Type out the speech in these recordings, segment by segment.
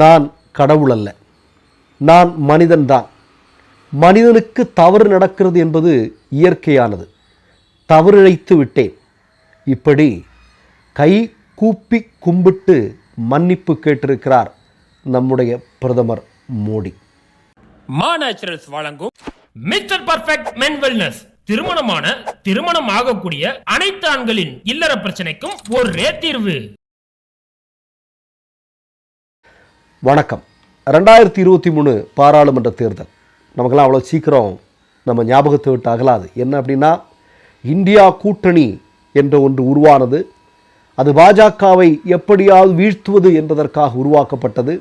நான் கடவுள் அல்ல. நான் மனிதன்தான் மனிதனுக்கு தவறு நடக்கிறது என்பது இயற்கையானது. தவறிழைத்து விட்டேன். இப்படி கை கூப்பி கும்பிட்டு மன்னிப்பு கேட்டிருக்கிறார் நம்முடைய பிரதமர் மோடி. மா நேச்சுரல்ஸ் வழங்கும் மிஸ்டர் பர்ஃபெக்ட் மென் வெல்னஸ் திருமணமான திருமணம் ஆகக்கூடிய அனைத்து ஆண்களின் இல்லற பிரச்சனைக்கும் ஒரே தீர்வு. வணக்கம். ரெண்டாயிரத்தி இருபத்தி மூணு பாராளுமன்ற தேர்தல். நமக்கெல்லாம் அவ்வளோ சீக்கிரம் நம்ம ஞாபகத்தை விட்டு அகலாது. என்ன அப்படின்னா இந்தியா கூட்டணி என்ற ஒன்று உருவானது அது பாஜகவை எப்படியாவது வீழ்த்துவது என்பதற்காக உருவாக்கப்பட்டது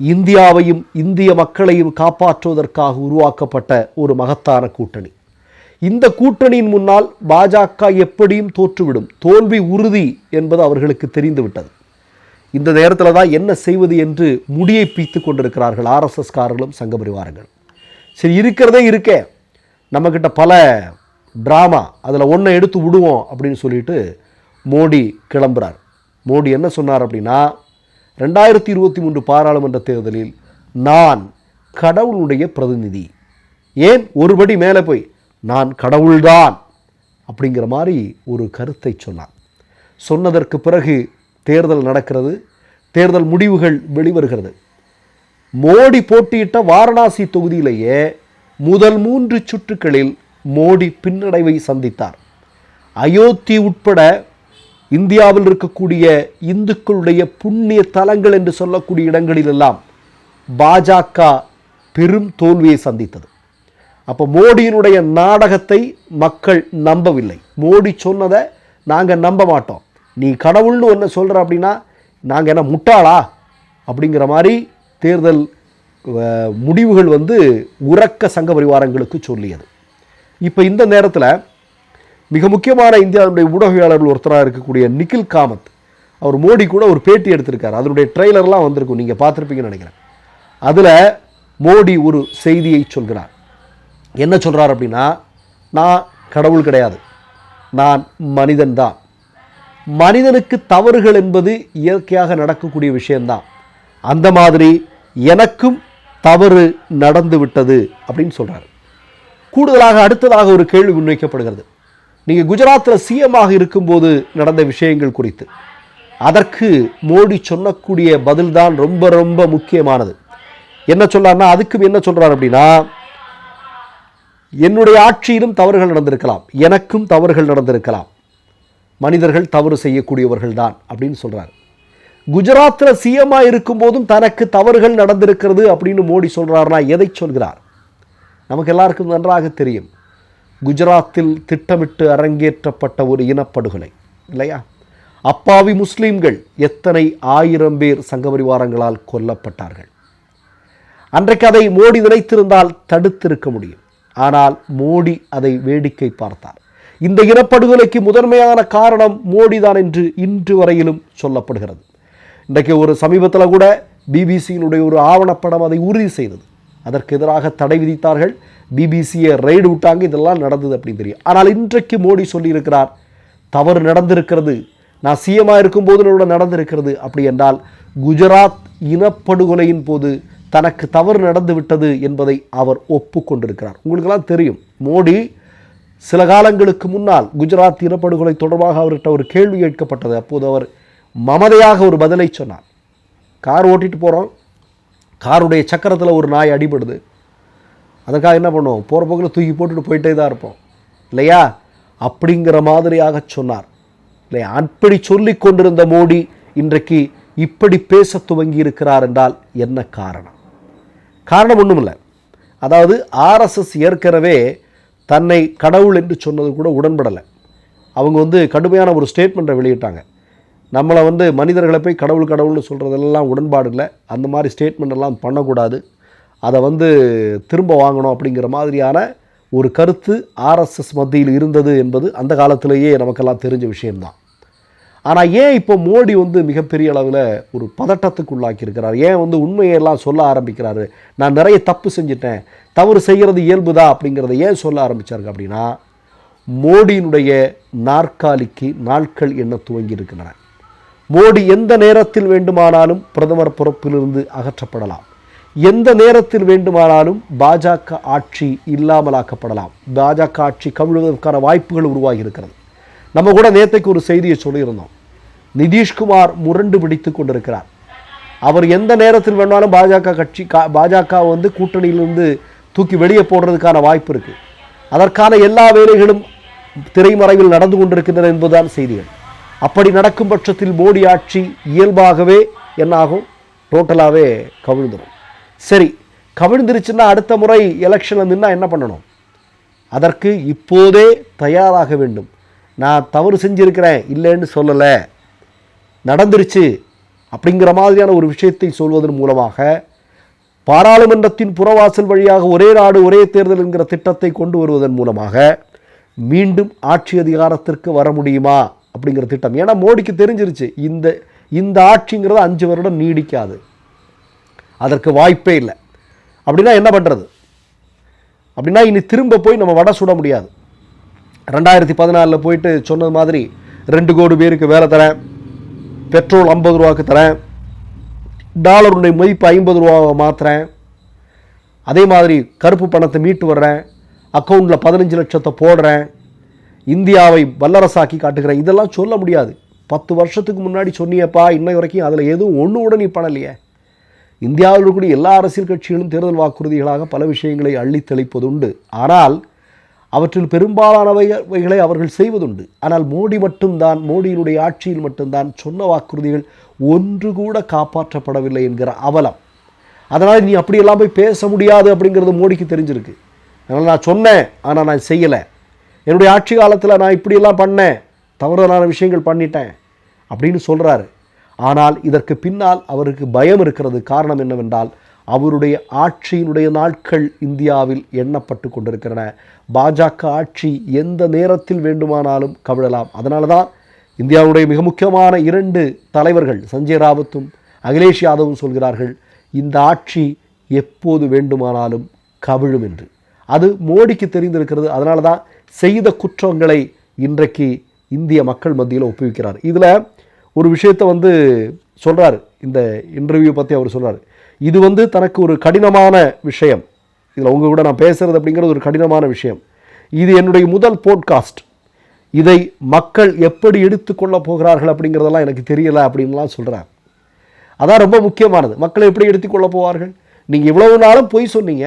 இந்தியாவையும் இந்திய மக்களையும் காப்பாற்றுவதற்காக உருவாக்கப்பட்ட ஒரு மகத்தான கூட்டணி. இந்த கூட்டணியின் முன்னால் பாஜக எப்படியும் தோற்றுவிடும். தோல்வி உறுதி என்பது அவர்களுக்கு தெரிந்துவிட்டது. இந்த நேரத்தில் தான் என்ன செய்வது என்று முடியை பீத்து கொண்டிருக்கிறார்கள் ஆர்எஸ்எஸ்காரர்களும் சங்க பரிவாரங்கள் சரி இருக்கிறதே இருக்கே. நம்மக்கிட்ட பல ட்ராமா அதில் ஒன்றை எடுத்து விடுவோம் அப்படின்னு சொல்லிட்டு மோடி கிளம்புறார். மோடி என்ன சொன்னார் அப்படின்னா ரெண்டாயிரத்தி இருபத்தி மூன்று பாராளுமன்ற தேர்தலில் நான் கடவுளுடைய பிரதிநிதி. ஏன்? ஒருபடி மேலே போய் நான் கடவுள்தான் அப்படிங்கிற மாதிரி ஒரு கருத்தை சொன்னார். சொன்னதற்கு பிறகு தேர்தல் நடக்கிறது. தேர்தல் முடிவுகள் வெளிவருகிறது. மோடி போட்டியிட்ட வாரணாசி தொகுதியிலேயே முதல் மூன்று சுற்றுகளில் மோடி பின்னடைவை சந்தித்தார். அயோத்தி உட்பட இந்தியாவில் இருக்கக்கூடிய இந்துக்களுடைய புண்ணிய தலங்கள் என்று சொல்லக்கூடிய இடங்களிலெல்லாம் பாஜக பெரும் தோல்வியை சந்தித்தது. அப்போ மோடியினுடைய நாடகத்தை மக்கள் நம்பவில்லை. மோடி சொன்னதை நாங்கள் நம்ப மாட்டோம். நீ கடவுள்னு ஒன்று சொல்கிற அப்படின்னா நாங்கள் என்ன முட்டாளா? அப்படிங்கிற மாதிரி தேர்தல் முடிவுகள் வந்து உறக்க சங்க பரிவாரங்களுக்கு சொல்லியது. இப்போ இந்த நேரத்தில் மிக முக்கியமான இந்தியாவுடைய ஊடகவியாளர்கள் ஒருத்தராக இருக்கக்கூடிய நிகில் காமத் அவர் மோடி கூட ஒரு பேட்டி எடுத்திருக்கார். அதனுடைய ட்ரெய்லர்லாம் வந்திருக்கும் நீங்கள் பார்த்துருப்பீங்கன்னு நினைக்கிறேன். அதில் மோடி ஒரு செய்தியை சொல்கிறார். என்ன சொல்கிறார் அப்படின்னா நான் கடவுள் கிடையாது. நான் மனிதன்தான் மனிதனுக்கு தவறுகள் என்பது இயற்கையாக நடக்கக்கூடிய விஷயம்தான். அந்த மாதிரி எனக்கும் தவறு நடந்து விட்டது அப்படின்னு சொல்கிறார் கூடுதலாக அடுத்ததாக ஒரு கேள்வி முன்வைக்கப்படுகிறது. நீங்கள் குஜராத்தில் சிஎம்மாக இருக்கும்போது நடந்த விஷயங்கள் குறித்து. அதற்கு மோடி சொல்லக்கூடிய பதில்தான் ரொம்ப ரொம்ப முக்கியமானது. என்ன சொல்றாருன்னா அதுக்கும் என்ன சொல்கிறார் அப்படின்னா என்னுடைய ஆட்சியிலும் தவறுகள் நடந்திருக்கலாம் எனக்கும் தவறுகள் நடந்திருக்கலாம். மனிதர்கள் தவறு செய்யக்கூடியவர்கள் தான் அப்படின்னு சொல்றார். குஜராத்தில் இருக்கும் இருக்கும்போதும் தனக்கு தவறுகள் நடந்திருக்கிறது அப்படின்னு மோடி சொல்றாருன்னா எதை சொல்கிறார்? நமக்கு எல்லாருக்கும் நன்றாக தெரியும். குஜராத்தில் திட்டமிட்டு அரங்கேற்றப்பட்ட ஒரு இனப்படுகொலை இல்லையா? அப்பாவி முஸ்லீம்கள் எத்தனை ஆயிரம் பேர் சங்கபரிவாரங்களால் கொல்லப்பட்டார்கள்? அன்றைக்கு அதை மோடி நினைத்திருந்தால் தடுத்திருக்க முடியும். ஆனால் மோடி அதை வேடிக்கை பார்த்தார். இந்த இனப்படுகொலைக்கு முதன்மையான காரணம் மோடி தான் என்று இன்று வரையிலும் சொல்லப்படுகிறது. இன்றைக்கு ஒரு சமீபத்தில் கூட பிபிசியினுடைய ஒரு ஆவணப்படம் அதை உறுதி செய்தது. அதற்கு எதிராக தடை விதித்தார்கள். பிபிசியை ரெய்டு விட்டாங்க. இதெல்லாம் நடந்தது அப்படின்னு தெரியும். ஆனால் இன்றைக்கு மோடி சொல்லியிருக்கிறார் தவறு நடந்திருக்கிறது. நான் சிஎம்மாக இருக்கும்போது என்னோட நடந்திருக்கிறது. அப்படி என்றால் குஜராத் இனப்படுகொலையின் போது தனக்கு தவறு நடந்து விட்டது என்பதை அவர் ஒப்புக்கொண்டிருக்கிறார். உங்களுக்கெல்லாம் தெரியும். மோடி சில காலங்களுக்கு முன்னால் குஜராத் இனப்படுகொலை தொடர்பாக அவர்கிட்ட ஒரு கேள்வி கேட்கப்பட்டது. அப்போது அவர் மமதையாக ஒரு பதிலை சொன்னார். கார் ஓட்டிட்டு போகிறோம் காருடைய சக்கரத்தில் ஒரு நாய் அடிபடுது. அதுக்காக என்ன பண்ணுவோம்? போகிற போக்கில் தூக்கி போட்டுட்டு போயிட்டே தான் இருப்போம். இல்லையா? அப்படிங்கிற மாதிரியாக சொன்னார். இல்லையா? அப்படி சொல்லி கொண்டிருந்த மோடி இன்றைக்கு இப்படி பேச துவங்கி இருக்கிறார் என்றால் என்ன காரணம்? காரணம் ஒன்றுமில்லை அதாவது ஆர்எஸ்எஸ் ஏற்கனவே தன்னை கடவுள் என்று சொன்னது கூட உடன்படலை. அவங்க வந்து கடுமையான ஒரு ஸ்டேட்மெண்ட்டை வெளியிட்டாங்க. நம்மளை வந்து மனிதர்களை போய் கடவுள் கடவுள்னு சொல்கிறதெல்லாம் உடன்பாடு இல்லை. அந்த மாதிரி ஸ்டேட்மெண்ட் எல்லாம் பண்ணக்கூடாது. அதை வந்து திரும்ப வாங்கணும் அப்படிங்கிற மாதிரியான ஒரு கருத்து ஆர்எஸ்எஸ் மத்தியில் இருந்தது என்பது அந்த காலத்திலேயே நமக்கெல்லாம் தெரிஞ்ச விஷயம்தான். ஆனால் ஏன் இப்போ மோடி வந்து மிகப்பெரிய அளவில் ஒரு பதட்டத்துக்கு உள்ளாக்கியிருக்கிறார் ஏன் வந்து உண்மையெல்லாம் சொல்ல ஆரம்பிக்கிறாரு? நான் நிறைய தப்பு செஞ்சிட்டேன். தவறு செய்கிறது இயல்புதா அப்படிங்கிறத ஏன் சொல்ல ஆரம்பித்தாருங்க அப்படின்னா மோடியினுடைய நாற்காலிக்கு நாட்கள் என்ன துவங்கி இருக்கின்றன மோடி எந்த நேரத்தில் வேண்டுமானாலும் பிரதமர் பொறுப்பிலிருந்து அகற்றப்படலாம். எந்த நேரத்தில் வேண்டுமானாலும் பாஜக ஆட்சி இல்லாமலாக்கப்படலாம். பாஜக ஆட்சி கவிழ்வதற்கான வாய்ப்புகள் உருவாகி இருக்கிறது நம்ம கூட நேத்தைக்கு ஒரு செய்தியை சொல்லியிருந்தோம். நிதிஷ்குமார் முரண்டு பிடித்து கொண்டிருக்கிறார். அவர் எந்த நேரத்தில் வேணாலும் பாஜக கட்சி கா- பாஜக வந்து கூட்டணியிலிருந்து தூக்கி வெளியே போடுறதுக்கான வாய்ப்பு இருக்குது அதற்கான எல்லா வேலைகளும் திரைமறைவில் நடந்து கொண்டிருக்கின்றன என்பதுதான் செய்திகள். அப்படி நடக்கும் பட்சத்தில் மோடி ஆட்சி இயல்பாகவே என்னாகும்? டோட்டலாகவே கவிழ்ந்துடும் சரி கவிழ்ந்துருச்சுன்னா அடுத்த முறை எலெக்ஷனில் நின்னா என்ன பண்ணணும்? அதற்கு இப்போதே தயாராக வேண்டும். நான் தவறு செஞ்சிருக்கிறேன் இல்லைன்னு சொல்லலை. நடந்துருச்சு அப்படிங்கிற மாதிரியான ஒரு விஷயத்தை சொல்வதன் மூலமாக பாராளுமன்றத்தின் புறவாசல் வழியாக ஒரே நாடு ஒரே தேர்தல் என்கிற திட்டத்தை கொண்டு வருவதன் மூலமாக மீண்டும் ஆட்சி அதிகாரத்திற்கு வர முடியுமா அப்படிங்கிற திட்டம். ஏன்னா மோடிக்கு தெரிஞ்சிருச்சு இந்த இந்த ஆட்சிங்கிறது அஞ்சு வருடம் நீடிக்காது. அதற்கு வாய்ப்பே இல்லை. அப்படின்னா என்ன பண்ணுறது அப்படின்னா இனி திரும்ப போய் நம்ம வடை சுட முடியாது. ரெண்டாயிரத்தி பதினாலில் போயிட்டு சொன்னது மாதிரி ரெண்டு கோடி பேருக்கு வேலை தரேன். பெட்ரோல் ஐம்பது ரூபாவுக்கு தரேன். டாலருடைய மதிப்பு ஐம்பது ரூபாவை மாற்றுறேன் அதே மாதிரி கருப்பு பணத்தை மீட்டு வர்றேன். அக்கௌண்ட்டில் பதினஞ்சு லட்சத்தை போடுறேன். இந்தியாவை வல்லரசாக்கி காட்டுகிறேன். இதெல்லாம் சொல்ல முடியாது. பத்து வருஷத்துக்கு முன்னாடி சொன்னியப்பா இன்னை வரைக்கும் அதில் எதுவும் ஒன்று கூட நீ பண்ணலையே. இந்தியாவில் இருக்கக்கூடிய எல்லா அரசியல் கட்சிகளும் தேர்தல் வாக்குறுதிகளாக பல விஷயங்களை அள்ளித் தெளிப்பதுண்டு. ஆனால் அவற்றில் பெரும்பாலானவைகளை அவர்கள் செய்வதுண்டு. ஆனால் மோடி மட்டும்தான் மோடியினுடைய ஆட்சியில் மட்டும்தான் சொன்ன வாக்குறுதிகள் ஒன்று கூட காப்பாற்றப்படவில்லை என்கிற அவலம். அதனால் நீ அப்படியெல்லாம் போய் பேச முடியாது அப்படிங்கிறது மோடிக்கு தெரிஞ்சிருக்கு. அதனால் நான் சொன்னேன் ஆனால் நான் செய்யலை. என்னுடைய ஆட்சி காலத்தில் நான் இப்படியெல்லாம் பண்ணேன் தவறான விஷயங்கள் பண்ணிட்டேன் அப்படின்னு சொல்கிறாரு ஆனால் இதற்கு பின்னால் அவருக்கு பயம் இருக்கிறது காரணம் என்னவென்றால் அவருடைய ஆட்சியினுடைய நாட்கள் இந்தியாவில் எண்ணப்பட்டு கொண்டிருக்கின்றன. பாஜக ஆட்சி எந்த நேரத்தில் வேண்டுமானாலும் கவிழலாம். அதனால தான் இந்தியாவுடைய மிக முக்கியமான இரண்டு தலைவர்கள் சஞ்சய் ராவத்தும் அகிலேஷ் யாதவும் சொல்கிறார்கள் இந்த ஆட்சி எப்போது வேண்டுமானாலும் கவிழும் என்று. அது மோடிக்கு தெரிந்திருக்கிறது. அதனால தான் செய்த குற்றங்களை இன்றைக்கு இந்திய மக்கள் மத்தியில் ஒப்புவிக்கிறார். இதில் ஒரு விஷயத்தை வந்து சொல்கிறாரு இந்த இன்டர்வியூ பற்றி அவர் சொல்கிறார் இது வந்து தனக்கு ஒரு கடினமான விஷயம். இதில் உங்கள் கூட நான் பேசுகிறது அப்படிங்கிறது ஒரு கடினமான விஷயம். இது என்னுடைய முதல் போட்காஸ்ட் இதை மக்கள் எப்படி எடுத்துக்கொள்ளப் போகிறார்கள் அப்படிங்கிறதெல்லாம் எனக்கு தெரியலை அப்படின்லாம் சொல்கிறார் அதான் ரொம்ப முக்கியமானது. மக்கள் எப்படி எடுத்துக்கொள்ள போவார்கள்? நீங்கள் இவ்வளவு நாளும் பொய் சொன்னீங்க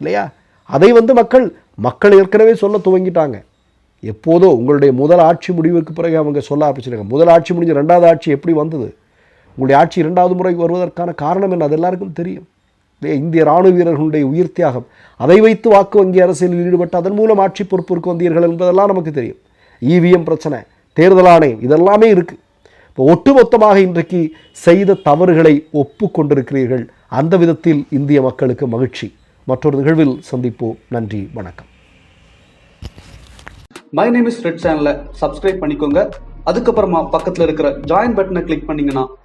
இல்லையா? அதை வந்து மக்கள் மக்கள் ஏற்கனவே சொல்ல துவங்கிட்டாங்க. எப்போதோ உங்களுடைய முதல் ஆட்சி முடிவுக்கு பிறகு அவங்க சொல்ல ஆரம்பிச்சிருக்காங்க. முதல் ஆட்சி முடிஞ்ச ரெண்டாவது ஆட்சி எப்படி வந்தது? உங்களுடைய ஆட்சி இரண்டாவது முறை வருவதற்கான காரணம் என்ன? அது எல்லாருக்கும் தெரியும் இந்திய ராணுவ வீரர்களுடைய உயிர் தியாகம். அதை வைத்து வாக்கு வங்கி அரசியலில் ஈடுபட்டு அதன் மூலம் ஆட்சி பொறுப்பிற்கு வந்தீர்கள் என்பதெல்லாம் நமக்கு தெரியும். இவிஎம் பிரச்சனை தேர்தல் ஆணையம் இதெல்லாமே இருக்குது இப்போ ஒட்டுமொத்தமாக இன்றைக்கு செய்த தவறுகளை ஒப்புக்கொண்டிருக்கிறீர்கள். அந்த விதத்தில் இந்திய மக்களுக்கு மகிழ்ச்சி. மற்றொரு நிகழ்வில் சந்திப்போம். நன்றி வணக்கம். மை நேம் இஸ் ரெட் சேனலை சப்ஸ்கிரைப் பண்ணிக்கோங்க. அதுக்கப்புறமா பக்கத்துல இருக்கிற ஜாயின் பட்டனை கிளிக் பண்ணிங்கன்னா